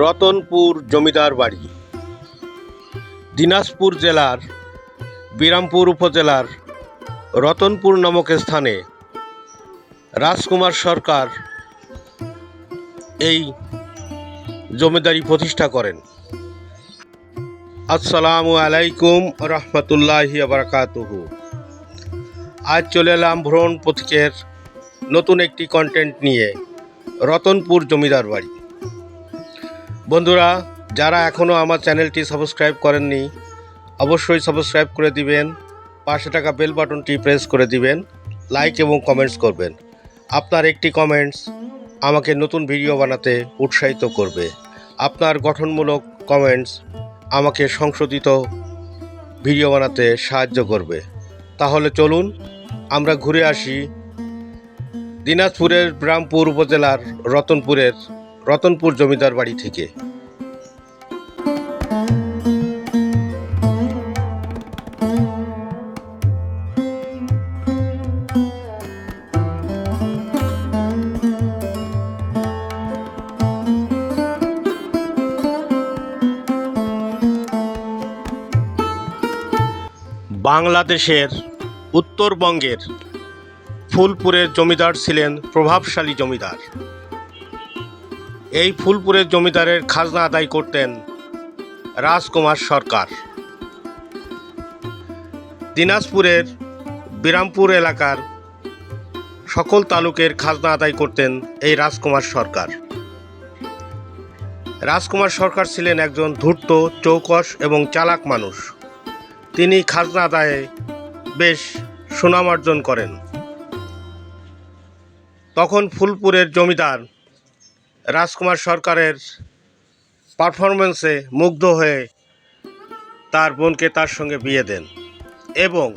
রতনপুর জমিদার বাড়ি। দিনাজপুর জেলার, বিরামপুর উপজেলার রতনপুর নামক স্থানে রাজকুমার সরকার এই জমিদারি প্রতিষ্ঠা করেন। আসসালামু আলাইকুম রহমতুল্লাহি আবরকাতুহু আজ চলে এলাম ভ্রমণ পথিকের নতুন একটি কন্টেন্ট নিয়ে, রতনপুর জমিদার বাড়ি। বন্ধুরা, যারা এখনও আমার চ্যানেলটি সাবস্ক্রাইব করেননি, অবশ্যই সাবস্ক্রাইব করে দিবেন, পাশে টাকা বেল বাটনটি প্রেস করে দিবেন লাইক এবং কমেন্টস করবেন। আপনার একটি কমেন্টস আমাকে নতুন ভিডিও বানাতে উৎসাহিত করবে। আপনার গঠনমূলক কমেন্টস আমাকে সংশোধিত ভিডিও বানাতে সাহায্য করবে। তাহলে চলুন আমরা ঘুরে আসি দিনাজপুরের ব্রামপুর উপজেলার রতনপুরের রতনপুর জমিদার বাড়ি থেকে। বাংলাদেশের উত্তরবঙ্গের ফুলপুরের জমিদার ছিলেন প্রভাবশালী জমিদার। এই ফুলপুরের জমিদারের খাজনা আদায় করতেন রাজকুমার সরকার। দিনাজপুরের বিরামপুর এলাকার সকল তালুকের খাজনা আদায় করতেন এই রাজকুমার সরকার। রাজকুমার সরকার ছিলেন একজন ধূর্ত, চৌকস এবং চালাক মানুষ। তিনি খাজনা আদায়ে বেশ সুনাম অর্জন করেন। তখন ফুলপুরের জমিদার রাজকুমার সরকারের পারফরমেন্সে মুগ্ধ হয়ে তার বোনকে তার সঙ্গে বিয়ে দেন এবং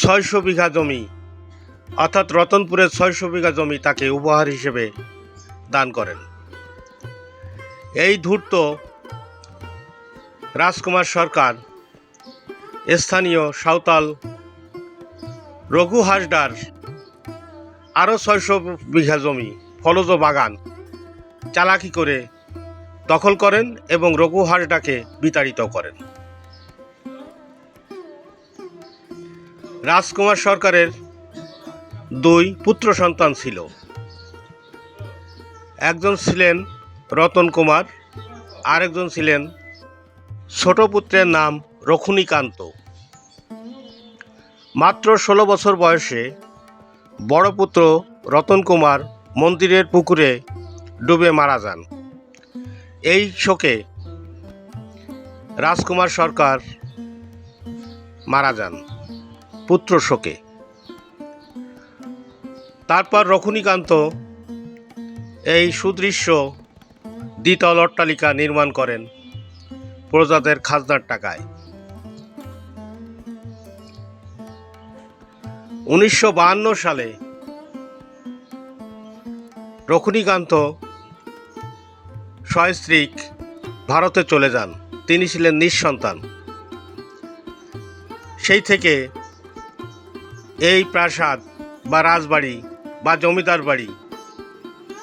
ছয়শো বিঘা জমি, অর্থাৎ রতনপুরের ছয়শো বিঘা জমি তাকে উপহার হিসেবে দান করেন। এই ধূর্ত রাজকুমার সরকার স্থানীয় সাঁওতাল রঘু হাসদার আরও ছয়শো বিঘা জমি, ফলজ বাগান চালাকি করে দখল করেন এবং রঘু হাসদাকে বিতাড়িত করেন। রাজকুমার সরকারের দুই পুত্র সন্তান ছিল। একজন ছিলেন রতন কুমার, আরেকজন ছিলেন ছোট পুত্রের নাম রখুনীকান্ত। মাত্র ষোলো বছর বয়সে বড় পুত্র রতন কুমার মন্দিরের পুকুরে ডুবে মারা যান। এই শোকে রাজকুমার সরকার মারা যান পুত্র শোকে। তারপর রখুনীকান্ত এই সুদৃশ্য দ্বিতল অট্টালিকা নির্মাণ করেন প্রজাদের খাজনার টাকায়। উনিশশো সালে রখুনীকান্ত সস্ত্রীক ভারতে চলে যান। তিনি ছিলেন নিঃসন্তান। সেই থেকে এই প্রাসাদ বা রাজবাড়ি বা জমিদার বাড়ি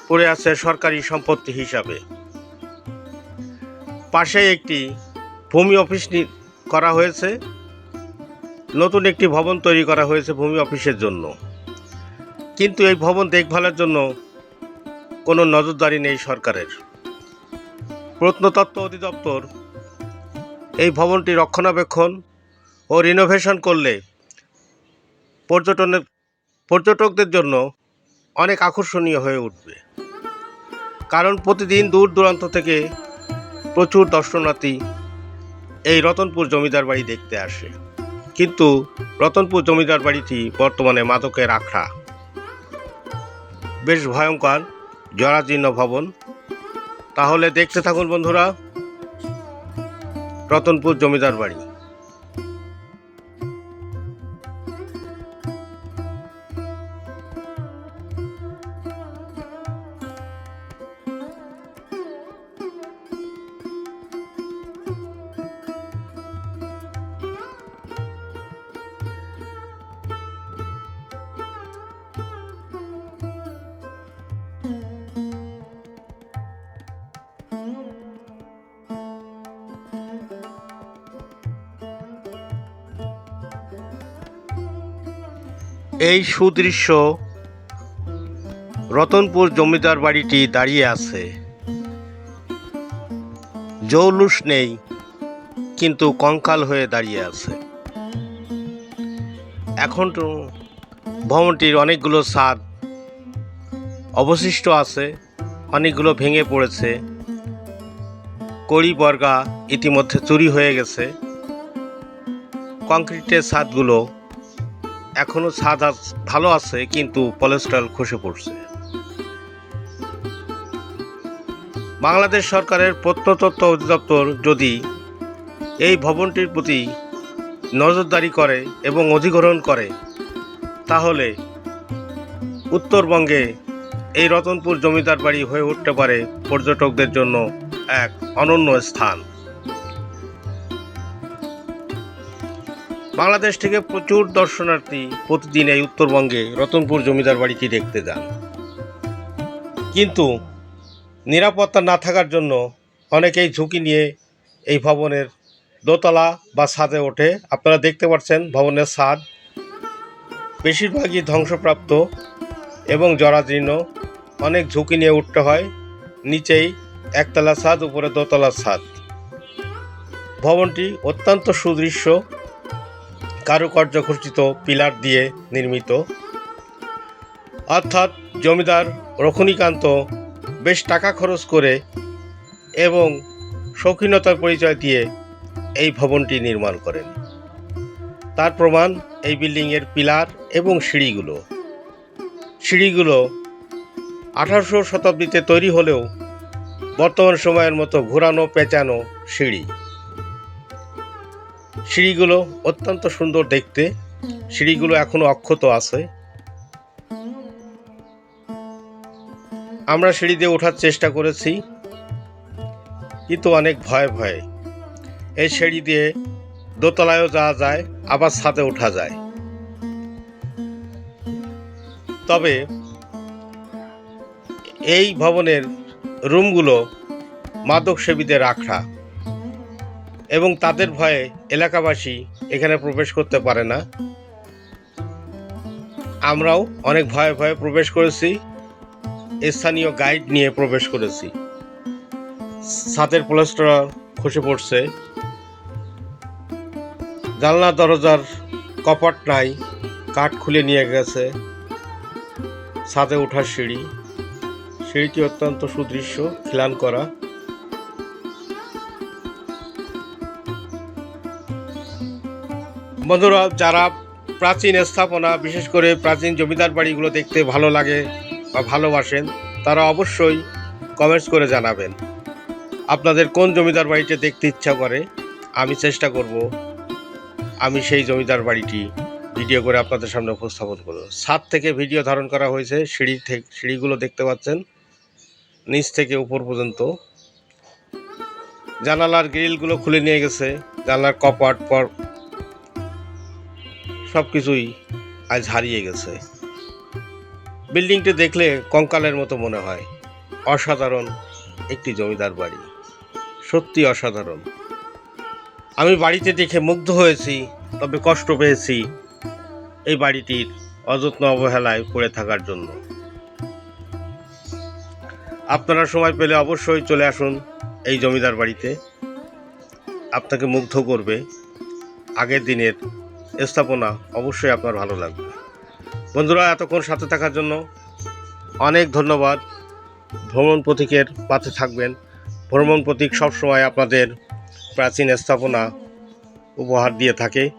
পড়ে আছে সরকারি সম্পত্তি হিসাবে। পাশে একটি ভূমি অফিস করা হয়েছে। নতুন একটি ভবন তৈরি করা হয়েছে ভূমি অফিসের জন্য। কিন্তু এই ভবন দেখভালের জন্য কোনো নজরদারি নেই সরকারের। প্রত্নতত্ত্ব অধিদপ্তর এই ভবনটি রক্ষণাবেক্ষণ ও রিনোভেশন করলে পর্যটনের পর্যটকদের জন্য অনেক আকর্ষণীয় হয়ে উঠবে। কারণ প্রতিদিন দূর দূরান্ত থেকে প্রচুর দর্শনার্থী এই রতনপুর জমিদার বাড়ি দেখতে আসে। কিন্তু রতনপুর জমিদার বাড়িটি বর্তমানে মাদকের আখড়া। বেশ ভয়ঙ্কর, জরাজীর্ণ ভবন। তাহলে দেখতে থাকুন বন্ধুরা, রতনপুর জমিদার বাড়ি। এই সুদৃশ্য রতনপুর জমিদার বাড়িটি দাঁড়িয়ে আছে। জৌলুস নেই, কিন্তু কঙ্কাল হয়ে দাঁড়িয়ে আছে। এখন তো ভবনটির অনেকগুলো ছাদ অবশিষ্ট আছে, অনেকগুলো ভেঙে পড়েছে। কড়ি বর্গা ইতিমধ্যে চুরি হয়ে গেছে। কংক্রিটের ছাদগুলো এখনও ছাদ ভালো আছে, কিন্তু পলেস্ট্রল খসে পড়ছে। বাংলাদেশ সরকারের প্রত্নতত্ত্ব অধিদপ্তর যদি এই ভবনটির প্রতি নজরদারি করে এবং অধিগ্রহণ করে, তাহলে উত্তরবঙ্গে এই রতনপুর জমিদার বাড়ি হয়ে উঠতে পারে পর্যটকদের জন্য এক অনন্য স্থান। বাংলাদেশ থেকে প্রচুর দর্শনার্থী প্রতিদিন এই উত্তরবঙ্গে রতনপুর জমিদার বাড়িটি দেখতে যান। কিন্তু নিরাপত্তা না থাকার জন্য অনেকেই ঝুঁকি নিয়ে এই ভবনের দোতলা বা ছাদে ওঠে। আপনারা দেখতে পাচ্ছেন ভবনের ছাদ বেশিরভাগই ধ্বংসপ্রাপ্ত এবং জরাজীর্ণ। অনেক ঝুঁকি নিয়ে উঠতে হয়। নিচেই একতলা ছাদ, উপরে দোতলা ছাদ। ভবনটি অত্যন্ত সুদৃশ্য। কারুকার্য খচিত পিলার দিয়ে নির্মিত। অর্থাৎ জমিদার রখনীকান্ত বেশ টাকা খরচ করে এবং শৌখিনতার পরিচয় দিয়ে এই ভবনটি নির্মাণ করেন। তার প্রমাণ এই বিল্ডিংয়ের পিলার এবং সিঁড়িগুলো। সিঁড়িগুলো আঠারোশো শতাব্দীতে তৈরি হলেও বর্তমান সময়ের মতো ঘোরানো পেঁচানো সিঁড়ি। সিঁড়িগুলো অত্যন্ত সুন্দর দেখতে। সিঁড়িগুলো এখনও অক্ষত আছে। আমরা সিঁড়ি দিয়ে ওঠার চেষ্টা করেছি, কিন্তু অনেক ভয়ে ভয়ে। এই সিঁড়ি দিয়ে দোতলায়ও যাওয়া যায়, আবার ছাদে ওঠা যায়। তবে এই ভবনের রুমগুলো মাদক সেবীদের রাখা এবং তাদের ভয়ে এলাকাবাসী এখানে প্রবেশ করতে পারে না। আমরাও অনেক ভয়ে ভয়ে প্রবেশ করেছি, স্থানীয় গাইড নিয়ে প্রবেশ করেছি। ছাদের প্লাস্টার খসে পড়ছে। জানলা দরজার কপাট নাই, কাঠ খুলে নিয়ে গেছে। ছাদে ওঠার সিঁড়ি। সিঁড়িটি অত্যন্ত সুদৃশ্য, খিলান করা। বন্ধুরা, যারা প্রাচীন স্থাপনা, বিশেষ করে প্রাচীন জমিদার বাড়িগুলো দেখতে ভালো লাগে বা ভালোবাসেন, তারা অবশ্যই কমেন্টস করে জানাবেন। আপনাদের কোন জমিদার বাড়িতে দেখতে ইচ্ছা করে, আমি চেষ্টা করব। আমি সেই জমিদার বাড়িটি ভিডিও করে আপনাদের সামনে উপস্থাপন করব। ছাদ থেকে ভিডিও ধারণ করা হয়েছে, সিঁড়ি থেকে, সিঁড়িগুলো দেখতে পাচ্ছেন, নিচ থেকে উপর পর্যন্ত। জানালার গ্রিলগুলো খুলে নিয়ে গেছে, জানালার কপাট, পর সব কিছুই আজ হারিয়ে গেছে। বিল্ডিংটি দেখলে কঙ্কালের মতো মনে হয়। অসাধারণ একটি জমিদার বাড়ি। সত্যি অসাধারণ। আমি বাড়িতে দেখে মুগ্ধ হয়েছি, তবে কষ্ট পেয়েছি এই বাড়িটির অযত্ন অবহেলায় পড়ে থাকার জন্য। আপনারা সময় পেলে অবশ্যই চলে আসুন এই জমিদার বাড়িতে। আপনাকে মুগ্ধ করবে আগের দিনের স্থাপনা অবশ্যই আপনার ভালো লাগবে। বন্ধুরা, এতক্ষণ সাথে থাকার জন্য অনেক ধন্যবাদ। ভ্রমণ প্রতীকের পাশে থাকবেন। ভ্রমণ প্রতীক সবসময় আপনাদের প্রাচীন স্থাপনা উপহার দিয়ে থাকে।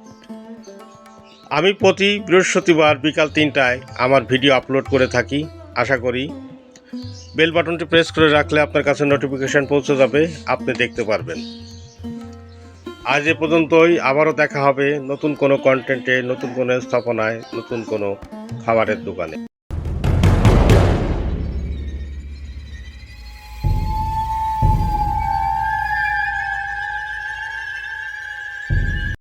আমি প্রতি বৃহস্পতিবার বিকাল তিনটায় আমার ভিডিও আপলোড করে থাকি, আশা করি। বেল বাটনটি প্রেস করে রাখলে আপনার কাছে নোটিফিকেশান পৌঁছে যাবে, আপনি দেখতে পারবেন। আজ এ পর্যন্তই। আবারও দেখা হবে নতুন কোনো কন্টেন্টে নতুন কোনো স্থাপনায়, নতুন কোনো খাবারের দোকানে।